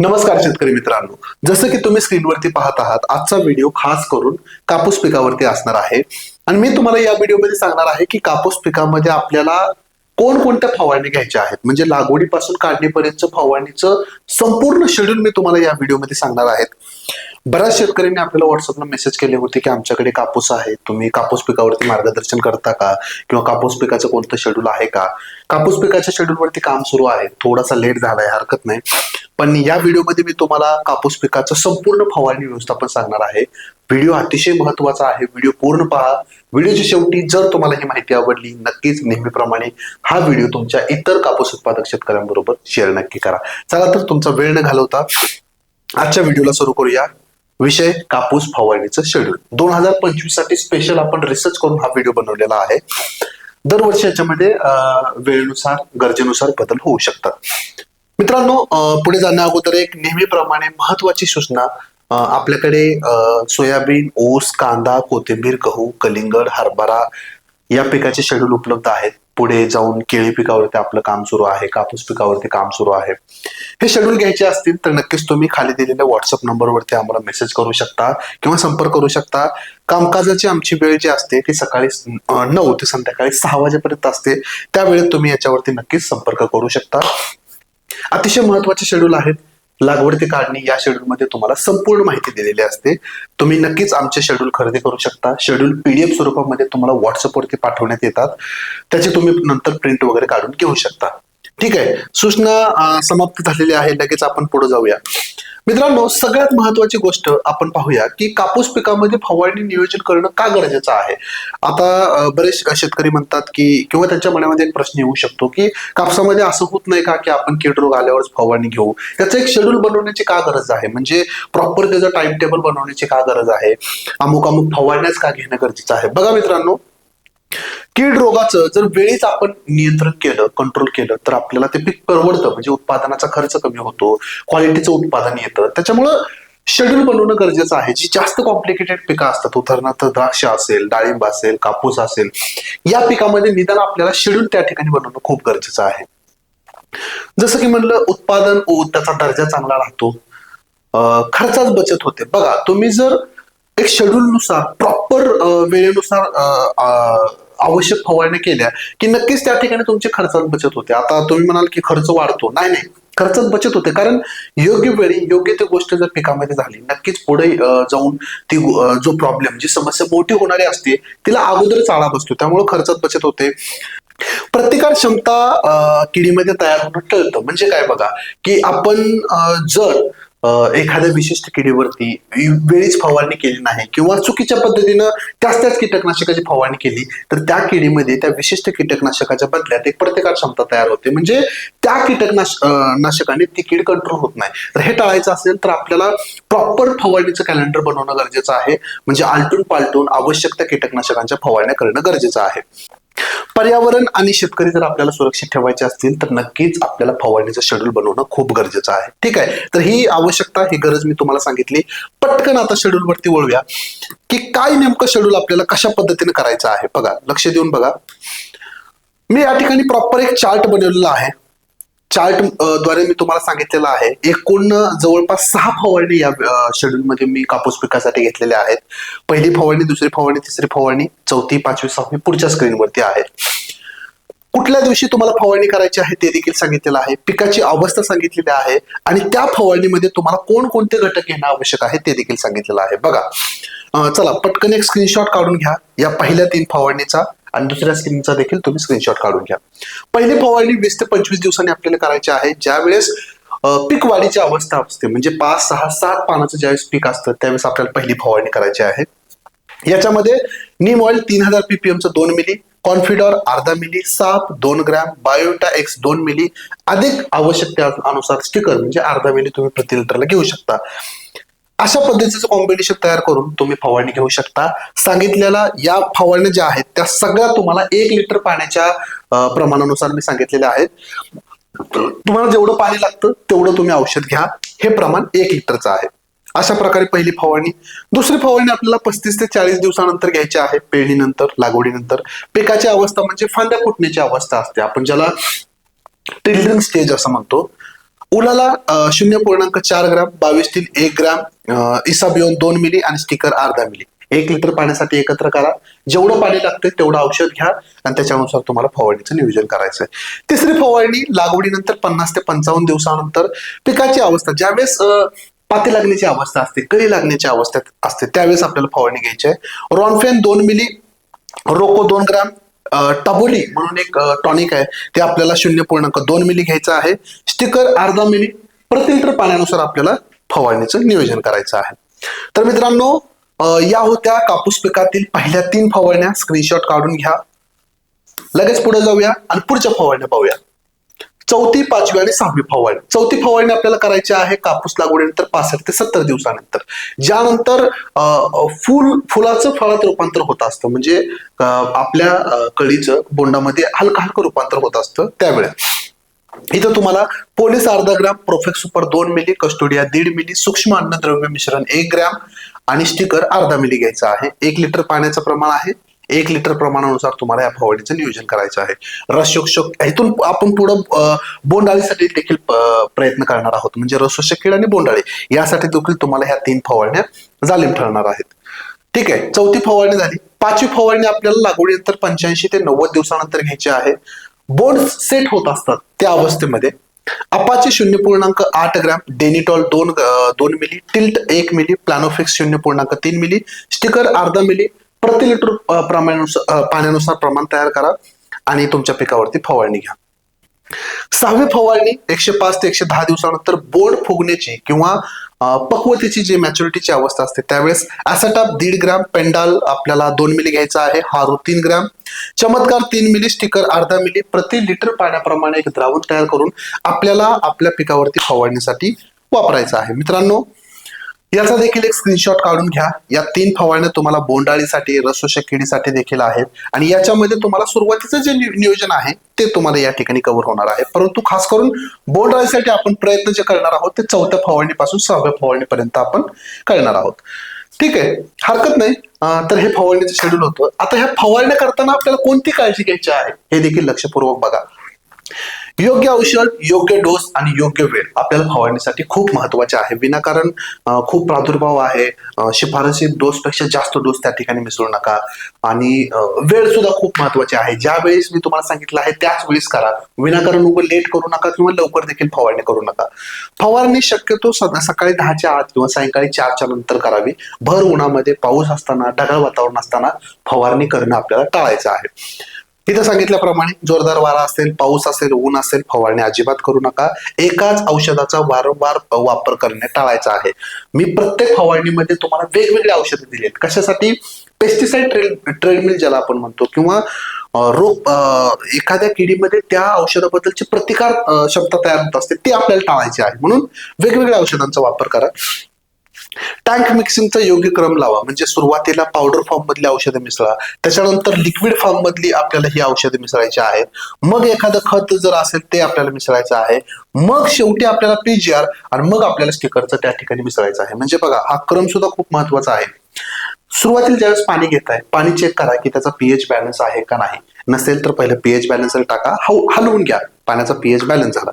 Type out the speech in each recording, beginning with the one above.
नमस्कार शेतकरी मित्रांनो. जसं की तुम्ही स्क्रीनवरती पाहत आहात आजचा व्हिडिओ खास करून कापूस पिकावरती असणार आहे. आणि मी तुम्हाला या व्हिडिओमध्ये सांगणार आहे की कापूस पिकामध्ये आपल्याला कोणकोणत्या फवारणी घ्यायच्या आहेत? म्हणजे लागवडीपासून काढणीपर्यंत फवारणीचं संपूर्ण शेड्यूल मी तुम्हाला या व्हिडिओमध्ये सांगणार आहेत बऱ्याच शेतकऱ्यांनी आपल्याला व्हॉट्सअपला मेसेज केले होते की आमच्याकडे कापूस आहे. तुम्ही कापूस पिकावरती मार्गदर्शन करता का? किंवा कापूस पिकाचं कोणतं शेड्यूल आहे का? कापूस पिकाच्या शेड्यूलवरती काम सुरू आहे. थोडासा लेट झालाय हरकत नाही. पण या व्हिडिओमध्ये मी तुम्हाला कापूस पिकाचं संपूर्ण फवारणी व्यवस्थापन सांगणार आहे. व्हिडिओ अतिशय महत्त्वाचा आहे. व्हिडिओ पूर्ण पहा. व्हिडिओच्या शेवटी जर तुम्हाला ही माहिती आवडली नक्कीच नेहमीप्रमाणे हा व्हिडिओ तुमच्या इतर कापूस उत्पादक शेतकऱ्यांबरोबर शेअर नक्की करा. चला तर तुमचा वेळ न घालवता आजच्या व्हिडिओला सुरू करूया. विषय कापूस फवारणीचं शेड्यूल दोन हजार पंचवीससाठी स्पेशल आपण रिसर्च करून हा व्हिडिओ बनवलेला आहे. दरवर्षी याच्यामध्ये वेळेनुसार गरजेनुसार बदल होऊ शकतात. मित्रांनो पुढे जाण्या अगोदर एक नेहमीप्रमाणे महत्वाची सूचना आपल्याकडे अं, सोयाबीन ऊस कांदा कोथिंबीर गहू कलिंगड हरभरा या पिकाचे शेड्यूल उपलब्ध आहेत. पुढे जाऊन केळी पिकावरती आपलं काम सुरू आहे कापूस पिकावरती काम सुरू आहे. हे शेड्यूल घ्यायचे असतील तर नक्कीच तुम्ही खाली दिलेल्या व्हॉट्सअप नंबरवरती आम्हाला मेसेज करू शकता किंवा संपर्क करू शकता. कामकाजाची आमची वेळ जी असते ती सकाळी नऊ ते संध्याकाळी सहा वाजेपर्यंत असते. त्यावेळेत तुम्ही याच्यावरती नक्कीच संपर्क करू शकता. अतिशय महत्त्वाचे शेड्यूल आहेत. लागवड ते काढणी या शेड्यूल मध्ये तुम्हाला संपूर्ण माहिती दिलेली असते. तुम्ही नक्कीच आमचे शेड्यूल खरेदी करू शकता. शेड्यूल पीडीएफ स्वरूपामध्ये तुम्हाला व्हॉट्सअपवरती पाठवण्यात येतात. त्याचे तुम्ही नंतर प्रिंट वगैरे काढून घेऊ शकता. ठीक आहे. सूचना समाप्त झालेली आहे. लगेच आपण पुढे जाऊया. मित्रांनो सगळ्यात महत्वाची गोष्ट आपण पाहूया की कापूस पिकामध्ये फवारणी नियोजन करणं का गरजेचं आहे? आता बरेच शेतकरी म्हणतात की किंवा त्यांच्या मनामध्ये एक प्रश्न येऊ शकतो की कापसामध्ये असं होत नाही का की आपण कीड रोग आल्यावरच फवारणी घेऊ? त्याचं एक शेड्यूल बनवण्याची का गरज आहे? म्हणजे प्रॉपर त्याचं टाइम टेबल बनवण्याची का गरज आहे? अमुक अमुक फवारण्याच का घेणं गरजेचं आहे? बघा मित्रांनो कीड रोगाचं जर वेळीच आपण नियंत्रण केलं कंट्रोल केलं तर आपल्याला ते पीक परवडतं. म्हणजे उत्पादनाचा खर्च कमी होतो क्वालिटीचं उत्पादन येतं. त्याच्यामुळं शेड्यूल बनवणं गरजेचं आहे. जी जास्त कॉम्प्लिकेटेड पिकं असतात उदाहरणार्थ द्राक्ष असेल डाळिंब असेल कापूस असेल या पिकामध्ये निदान आपल्याला शेड्यूल त्या ठिकाणी बनवणं खूप गरजेचं आहे. जसं की म्हणलं उत्पादन त्याचा दर्जा चांगला राहतो. खर्चाच खर्चात बचत होते. बघा तुम्ही जर एक शेड्यूलनुसार प्रॉपर वेळेनुसार आवश्यक फवारण्या केल्या की नक्कीच त्या ठिकाणी तुमची खर्चात बचत होते. आता तुम्ही म्हणाल की खर्च वाढतो. नाही नाही. खर्चात बचत होते. कारण योग्य वेळी योग्य ती गोष्ट जर पिकामध्ये झाली नक्कीच पुढे जाऊन ती जो प्रॉब्लेम जी समस्या मोठी होणारी असते तिला अगोदरच आळा बसतो. त्यामुळे खर्चात बचत होते. प्रतिकार क्षमता किडीमध्ये तयार होणं टळतं. म्हणजे काय बघा की आपण जर एखाद्या विशिष्ट किडीवरती वेळीच फवारणी केली नाही किंवा चुकीच्या पद्धतीनं त्याच त्याच कीटकनाशकाची फवारणी केली तर त्या किडीमध्ये त्या विशिष्ट कीटकनाशकाच्या बदल्यात एक प्रतिकार क्षमता तयार होते. म्हणजे त्या कीटकनाश नाशकाने ती कीड कंट्रोल होत नाही. तर हे टाळायचं असेल तर आपल्याला प्रॉपर फवारणीचं कॅलेंडर बनवणं गरजेचं आहे. म्हणजे आलटून पालटून आवश्यक त्या कीटकनाशकांच्या फवारण्या करणं गरजेचं आहे. पर्यावरण आणि शेतकरी जर आपल्याला सुरक्षित ठेवायचे असतील तर नक्कीच आपल्याला फवारणीचं शेड्यूल बनवणं खूप गरजेचं आहे. ठीक आहे? तर ही आवश्यकता ही गरज मी तुम्हाला सांगितली. पटकन आता शेड्यूल वरती वळूया. की काय नेमकं शेड्यूल आपल्याला कशा पद्धतीने करायचं आहे? बघा लक्ष देऊन बघा. मी या ठिकाणी प्रॉपर एक चार्ट बनवलेला आहे. चार्टद्वारे मी तुम्हाला सांगितलेलं आहे. एकूण जवळपास सहा फवारणी या शेड्यूल मध्ये मी कापूस पिकासाठी घेतलेल्या आहेत. पहिली फवारणी दुसरी फवारणी तिसरी फवारणी चौथी पाचवी सहावी पुढच्या स्क्रीनवरती आहे. कुठल्या दिवशी तुम्हाला फवारणी करायची आहे ते देखील सांगितलेलं आहे. पिकाची अवस्था सांगितलेली आहे. आणि त्या फवारणीमध्ये तुम्हाला कोणकोणते घटक घेणं आवश्यक आहे ते देखील सांगितलेलं आहे. बघा चला पटकन एक स्क्रीनशॉट काढून घ्या. या पहिल्या तीन फवारणीचा आणि दुसऱ्या स्क्रीनचा देखील तुम्ही स्क्रीनशॉट काढून घ्या. पहिली फवारणी वीस ते पंचवीस दिवसांनी आपल्याला करायची आहे. ज्यावेळेस पीक वाढीची अवस्था असते म्हणजे पाच सहा सात पानाचं ज्यावेळेस पीक असतं त्यावेळेस आपल्याला पहिली फवारणी करायची आहे. याच्यामध्ये नीम ऑइल तीन हजार पीपीएमचं दोन मिली कॉन्फिडॉर अर्धा मिली साप दोन ग्रॅम बायोटा एक्स दोन मिली अधिक आवश्यकतेनुसार स्टिकर म्हणजे अर्धा मिली तुम्ही प्रति लिटरला घेऊ शकता. अशा पद्धतीचं कॉम्बिनेशन तयार करून तुम्ही फवारणी घेऊ शकता. सांगितलेल्या या फवारण्या ज्या आहेत त्या सगळ्या तुम्हाला एक लिटर पाण्याच्या प्रमाणानुसार मी सांगितलेल्या आहेत. तुम्हाला जेवढं पाणी लागतं तेवढं तुम्ही औषध घ्या. हे प्रमाण एक लिटरचं आहे. अशा प्रकारे पहिली फवारणी. दुसरी फवारणी आपल्याला पस्तीस ते चाळीस दिवसानंतर घ्यायची आहे पेरणीनंतर लागवडीनंतर. पिकाची अवस्था म्हणजे फांद्या फुटण्याची अवस्था असते. आपण ज्याला टिल्डरिंग स्टेज असं म्हणतो. उलाला शून्य पूर्णांक चार ग्राम बावीस तीन एक ग्राम इसाबिओन दोन मिली आणि स्टिकर अर्धा मिली. एक लिटर पाण्यासाठी एकत्र करा. जेवढं पाणी लागतं तेवढं औषध घ्या आणि त्याच्यानुसार तुम्हाला फवारणीचं नियोजन करायचं आहे तिसरी फवारणी लागवडीनंतर पन्नास ते पंचावन्न दिवसानंतर पिकाची अवस्था ज्यावेळेस पाती लागण्याची अवस्था असते कळी लागण्याची अवस्था असते त्यावेळेस आपल्याला फवारणी घ्यायची आहे. रॉनफेन दोन मिली रोको दोन ग्राम टबोली म्हणून एक टॉनिक आहे ते आपल्याला शून्य पूर्णांक दोन मिली घ्यायचं आहे. स्टिकर अर्धा मिली प्रति लिटर पाण्यानुसार आपल्याला फवारणीचं नियोजन करायचं आहे. तर मित्रांनो या होत्या कापूस पिकातील पहिल्या तीन फवारण्या. स्क्रीनशॉट काढून घ्या. लगेच पुढे जाऊया आणि पुढच्या फवारण्या पाहूया. चौथी पाचवी आणि सहावी फवारणी. चौथी फवारणी आपल्याला करायची आहे कापूस लागवडीनंतर पासष्ट ते सत्तर दिवसानंतर. ज्यानंतर अं, फुल फुलाचं फळात रूपांतर होत असतं. म्हणजे आपल्या कळीचं बोंडामध्ये हलकं हलकं रूपांतर होत असतं त्यावेळेस इथं तुम्हाला पोलीस अर्धा ग्राम प्रोफेक्स सुपर दोन मिली कस्टोडिया दीड मिली सूक्ष्म अन्नद्रव्य मिश्रण एक ग्राम आणि स्टिकर अर्धा मिली घ्यायचा आहे. एक लिटर पाण्याचं प्रमाण आहे. एक लिटर प्रमाणानुसार तुम्हाला या फवारणीचं नियोजन करायचं आहे. रसशोषक इथून आपण पुढं बोंडाळीसाठी देखील प्रयत्न करणार आहोत. म्हणजे रसशोषक कीड आणि बोंडाळी यासाठी देखील तुम्हाला ह्या तीन फवारण्या जालीम ठरणार आहेत. ठीक आहे. चौथी फवारणी झाली. पाचवी फवारणी आपल्याला लागवडीनंतर पंच्याऐंशी ते नव्वद दिवसानंतर घ्यायची आहे. बोन्स सेट होत असतात त्या अवस्थेमध्ये. अपाचे शून्य पूर्णांक आठ ग्रॅम डेनिटॉल दोन दोन मिली टिल्ट एक मिली प्लॅनोफिक्स शून्य पूर्णांक तीन मिली स्टिकर अर्धा मिली प्रति लिटर प्रमाणानुसार पाण्यानुसार प्रमाण तयार करा आणि तुमच्या पिकावरती फवारणी घ्या. सहावी फवारणी एकशे पाच ते एकशे दहा दिवसानंतर बोंड फुगण्याची किंवा पक्वतेची जी मॅच्युरिटीची अवस्था असते त्यावेळेस ॲसेटॉप दीड ग्राम पेंडाल आपल्याला दोन मिली घ्यायचा आहे हारू तीन ग्राम चमत्कार तीन मिली स्टिकर अर्धा मिली प्रति लिटर पाण्याप्रमाणे एक द्रावण तयार करून आपल्याला आपल्या पिकावरती फवारणीसाठी वापरायचं आहे. मित्रांनो याचा देखील एक स्क्रीनशॉट काढून घ्या. या तीन फवारण्या तुम्हाला बोंडाळीसाठी रसोषक किडीसाठी देखील आहेत. आणि याच्यामध्ये तुम्हाला सुरुवातीचं जे नियोजन आहे ते तुम्हाला या ठिकाणी कव्हर होणार आहे. परंतु खास करून बोंडाळीसाठी आपण प्रयत्न जे करणार आहोत ते चौथ्या फवारणीपासून सहाव्या फवारणीपर्यंत आपण करणार आहोत. ठीक आहे? हरकत नाही. तर हे फवारणीचं शेड्यूल होतं. आता ह्या फवारण्या करताना आपल्याला कोणती काळजी घ्यायची आहे? हे देखील लक्षपूर्वक बघा. योग्य औषध योग्य डोस आणि योग्य वेळ आपल्याला फवारणीसाठी खूप महत्त्वाचे आहे. विनाकारण खूप प्रादुर्भाव आहे. शिफारसी डोसपेक्षा जास्त डोस त्या ठिकाणी मिसळू नका. आणि वेळ सुद्धा खूप महत्वाची आहे. ज्या वेळेस मी तुम्हाला सांगितलं आहे त्याच वेळेस करा. विनाकारण उभं लेट करू नका किंवा लवकर देखील फवारणी करू नका. फवारणी शक्यतो सकाळी दहाच्या आत किंवा सायंकाळी चारच्या नंतर करावी. भर उन्हामध्ये पाऊस असताना ढगाळ वातावरण असताना फवारणी करणं आपल्याला टाळायचं आहे. तिथं सांगितल्याप्रमाणे जोरदार वारा असेल पाऊस असेल ऊन असेल फवारणी अजिबात करू नका. एकाच औषधाचा वारंवार वापर करणे टाळायचा आहे. मी प्रत्येक फवारणीमध्ये तुम्हाला वेगवेगळे औषधं दिली आहेत. कशासाठी? पेस्टिसाइड ट्रेड ट्रेडमिल ज्याला आपण म्हणतो किंवा रोग एखाद्या किडीमध्ये त्या औषधाबद्दलची प्रतिकार क्षमता तयार होत असते ती आपल्याला टाळायचे आहे. म्हणून वेगवेगळ्या औषधांचा वापर करा. टँक मिक्सिंगचा योग्य क्रम लावा. म्हणजे सुरुवातीला पावडर फॉर्म मधली औषधं मिसळा. त्याच्यानंतर लिक्विड फॉर्म मधली आपल्याला ही औषधं मिसळायची आहेत. मग एखादं खत जर असेल ते आपल्याला मिसळायचं आहे. मग शेवटी आपल्याला पीजीआर आणि मग आपल्याला स्टिकरचं त्या ठिकाणी मिसळायचं आहे. म्हणजे बघा हा क्रम सुद्धा खूप महत्त्वाचा आहे. सुरुवातीला ज्यावेळेस पाणी घेताय पाणी चेक करा की त्याचा पीएच बॅलन्स आहे का नाही. नसेल तर पहिले पीएच बॅलन्स टाका. हलवून घ्या. पाण्याचा पीएच बॅलन्स झाला.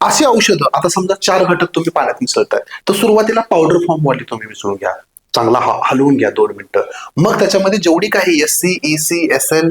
असे औषधं आता समजा चार घटक तुम्ही पाण्यात मिसळताय तर सुरुवातीला पावडर फॉर्म वाली तुम्ही मिसळून घ्या. चांगला हलवून घ्या दोन मिनिटं. मग त्याच्यामध्ये जेवढी काही S C E C S L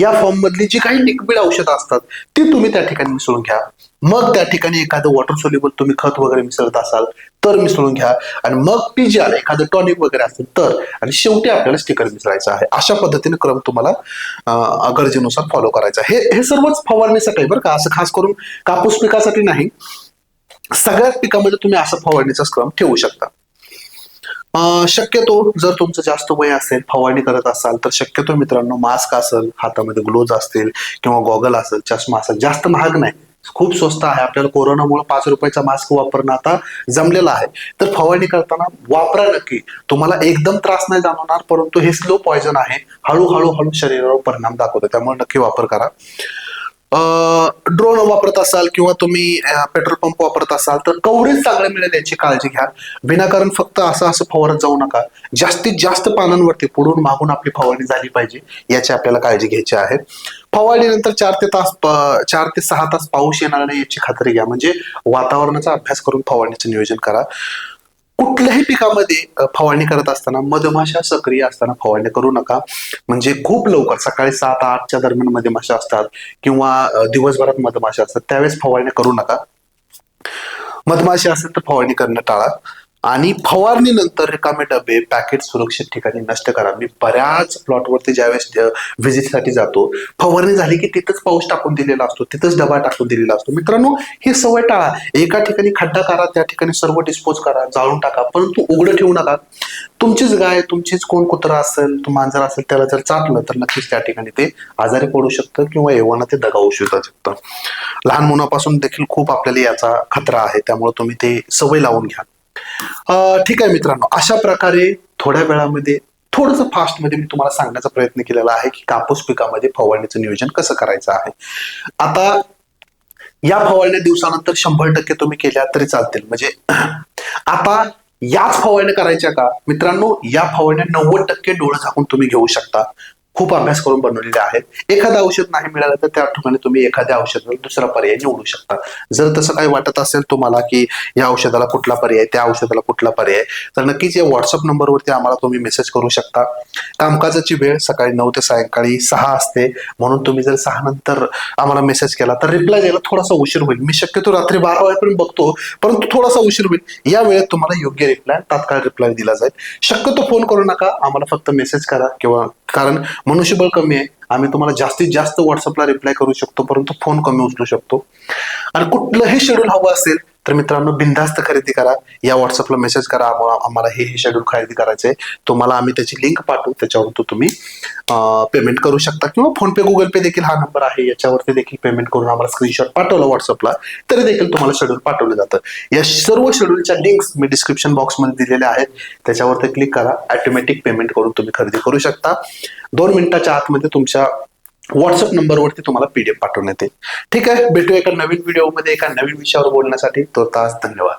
या फॉर्म मधली जी काही लिक्विड औषधं असतात ती तुम्ही त्या ठिकाणी मिसळून घ्या. मग त्या ठिकाणी एखादं वॉटर सोल्युबल तुम्ही खत वगैरे मिसळत असाल तर मिसळून घ्या. आणि मग पीजीआर एखादं टॉनिक वगैरे असेल तर. आणि शेवटी आपल्याला स्टिकर मिसळायचं आहे. अशा पद्धतीने क्रम तुम्हाला गरजेनुसार फॉलो करायचा हे हे सर्वच फवारणीसाठी बरं का? असं खास करून कापूस पिकासाठी नाही. सगळ्याच पिकामध्ये तुम्ही असं फवारणीचा क्रम ठेवू शकता. शक्यतो जर तुमचं जास्त वय असेल फवारणी करत असाल तर शक्यतो मित्रांनो मास्क असेल हातामध्ये ग्लोव्ज असतील किंवा गॉगल असेल चष्मा असेल जास्त महाग नाही. खूप स्वस्त आहे. आपल्याला कोरोनामुळे पाच रुपयाचा मास्क वापरणं आता जमलेला आहे. तर फवारणी करताना वापरा नक्की. तुम्हाला एकदम त्रास नाही जाणवणार परंतु हे स्लो पॉयझन आहे. हळूहळू हळू शरीरावर परिणाम दाखवतो. त्यामुळे नक्की वापर करा. ड्रोन वापरत असाल किंवा तुम्ही पेट्रोल पंप वापरत असाल तर कव्हरेज चांगलं मिळेल याची काळजी घ्या. विनाकारण फक्त असं असं फवारत जाऊ नका. जास्तीत जास्त पानांवरती पुढून मागून आपली फवारणी झाली पाहिजे याची आपल्याला काळजी घ्यायची आहे. फवारणीनंतर चार ते तास चार ते सहा तास पाऊस येणार नाही याची खात्री घ्या. म्हणजे वातावरणाचा अभ्यास करून फवारणीचं नियोजन करा. कुठल्याही पिकामध्ये फवारणी करत असताना मधमाशा सक्रिय असताना फवारणी करू नका. म्हणजे खूप लवकर सकाळी सात आठच्या दरम्यान मधमाशा असतात किंवा दिवसभरात मधमाशा असतात त्यावेळेस फवारणी करू नका. मधमाशी असेल तर फवारणी करणं टाळा. आणि फवारणीनंतर रिकामे डबे पॅकेट सुरक्षित ठिकाणी नष्ट करा. मी बऱ्याच प्लॉटवरती ज्यावेळेस व्हिजिटसाठी जातो फवारणी झाली की तिथंच पाऊस टाकून दिलेला असतो तिथंच डबा टाकून दिलेला असतो. मित्रांनो ही सवय टाळा. एका ठिकाणी खड्डा करा त्या ठिकाणी सर्व डिस्पोज करा जाळून टाका. परंतु उघडं ठेवू नका. तुमचीच गाय तुमचीच कोण कुत्रा असेल तो मांजर असेल त्याला जर चाटलं तर नक्कीच त्या ठिकाणी ते आजारी पडू शकतं किंवा एव्हाना ते दगावू शकतं. लहान मुलापासून देखील खूप आपल्याला याचा खतरा आहे. त्यामुळे तुम्ही ते सवय लावून घ्या. ठीक आहे मित्रांनो अशा प्रकारे थोड्या वेळामध्ये थोडंसं फास्टमध्ये मी तुम्हाला सांगण्याचा प्रयत्न केलेला आहे की कापूस पिकामध्ये फवारणीचं नियोजन कसं करायचं आहे. आता या फवारण्या दिवसानंतर शंभर टक्के तुम्ही केल्या तरी चालतील. म्हणजे आता याच फवारण्या करायच्या का? मित्रांनो या फवारण्या नव्वद टक्के डोळे झाकून तुम्ही घेऊ शकता. खूप अभ्यास करून बनवलेले आहेत. एखादं औषध नाही मिळालं तर त्या ठिकाणी तुम्ही एखाद्या औषधाला दुसरा पर्याय निवडू शकता. जर तसं काही वाटत असेल तुम्हाला की या औषधाला कुठला पर्याय त्या औषधाला कुठला पर्याय तर नक्कीच या व्हॉट्सअप नंबरवरती आम्हाला तुम्ही मेसेज करू शकता. कामकाजाची वेळ सकाळी नऊ ते सायंकाळी सहा असते. म्हणून तुम्ही जर सहा नंतर आम्हाला मेसेज केला तर रिप्लाय द्यायला थोडासा उशीर होईल. मी शक्यतो रात्री बारा वाजेपर्यंत बघतो परंतु थोडासा उशीर होईल. या वेळेत तुम्हाला योग्य रिप्लाय तात्काळ रिप्लाय दिला जाईल. शक्यतो फोन करू नका. आम्हाला फक्त मेसेज करा किंवा कारण मनुष्यबळ कमी आहे. आम्ही तुम्हाला जास्तीत जास्त व्हॉट्सअपला रिप्लाय करू शकतो परंतु फोन कमी उचलू शकतो. आणि कुठलंही शेड्यूल हवं असेल तर मित्रांनो बिनधास्त खरेदी करा. या व्हॉट्सअपला मेसेज करा. आम्हाला हे हे शेड्यूल खरेदी करायचंय. तुम्हाला आम्ही त्याची लिंक पाठवू. त्याच्यावर तो तुम्ही पेमेंट करू शकता. किंवा फोनपे गुगल पे देखील हा नंबर आहे. याच्यावरती देखील पेमेंट करून आम्हाला स्क्रीनशॉट पाठवलं व्हॉट्सअपला तरी देखील तुम्हाला शेड्यूल पाठवलं जातं. या सर्व शेड्यूलच्या लिंक्स मी डिस्क्रिप्शन बॉक्समध्ये दिलेल्या आहेत. त्याच्यावरती क्लिक करा. ऑटोमॅटिक पेमेंट करून तुम्ही खरेदी करू शकता. दोन मिनिटाच्या आतमध्ये तुमच्या व्हॉट्सअप नंबरवरती तुम्हाला पीडीएफ पाठवण्यात येईल. ठीक आहे भेटू एका नवीन व्हिडिओमध्ये एका नवीन विषयावर बोलण्यासाठी. तो तास धन्यवाद.